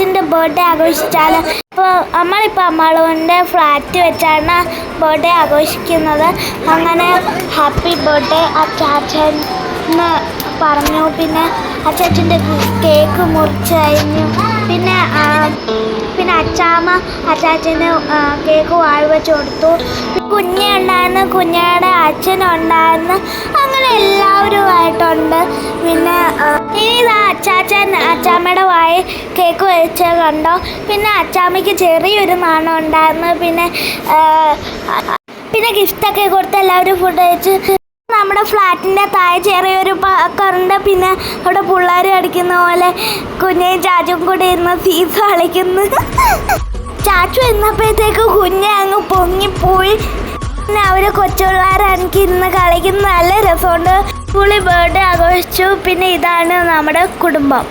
അച്ചാച്ചന്റെ birthday ആഘോഷിച്ചാൽ ഇപ്പോൾ നമ്മളിപ്പോൾ അമ്മളുവിന്റെ flat വെച്ചാണ് ബർത്ത്ഡേ ആഘോഷിക്കുന്നത്. അങ്ങനെ ഹാപ്പി ബർത്ത്ഡേ അച്ചാച്ചൻ എന്ന് പറഞ്ഞു. പിന്നെ അച്ചാച്ചന്റെ കേക്ക് മുറിച്ച് കഴിഞ്ഞു. പിന്നെ പിന്നെ അച്ചാമ്മ അച്ചാച്ചന് കേക്ക് വാഴ വെച്ച് കൊടുത്തു. കുഞ്ഞ ഉണ്ടായിരുന്നു കുഞ്ഞയുടെ അച്ഛനുണ്ടായിരുന്നു അങ്ങനെ എല്ലാവരുമായിട്ടുണ്ട്. പിന്നെ അച്ചാച്ചൻ അച്ചാമ്മയുടെ വായ കേക്ക് വെച്ച് കണ്ടോ? പിന്നെ അച്ചാമ്മയ്ക്ക് ചെറിയൊരു നാണം ഉണ്ടായിരുന്നു. പിന്നെ പിന്നെ ഗിഫ്റ്റൊക്കെ കൊടുത്ത് എല്ലാവരും ഫുഡ് കഴിച്ച്. നമ്മുടെ ഫ്ലാറ്റിന്റെ താഴെ ചെറിയൊരു പാക്കറുണ്ട് പിന്നെ അവിടെ പിള്ളേർ കളിക്കുന്ന പോലെ കുഞ്ഞയും ചാച്ചും കൂടെ ഇരുന്ന് സീസ കളിക്കുന്നു. ചാച്ചു എന്നപ്പോഴത്തേക്ക് കുഞ്ഞെ അങ്ങ് പൊങ്ങിപ്പോയി. പിന്നെ അവർ കൊച്ചു എനിക്ക് ഇരുന്ന് കളിക്കുന്ന. നല്ല സ്കൂളിൽ ബർത്ത്ഡേ ആഘോഷിച്ചു. പിന്നെ ഇതാണ് നമ്മുടെ കുടുംബം.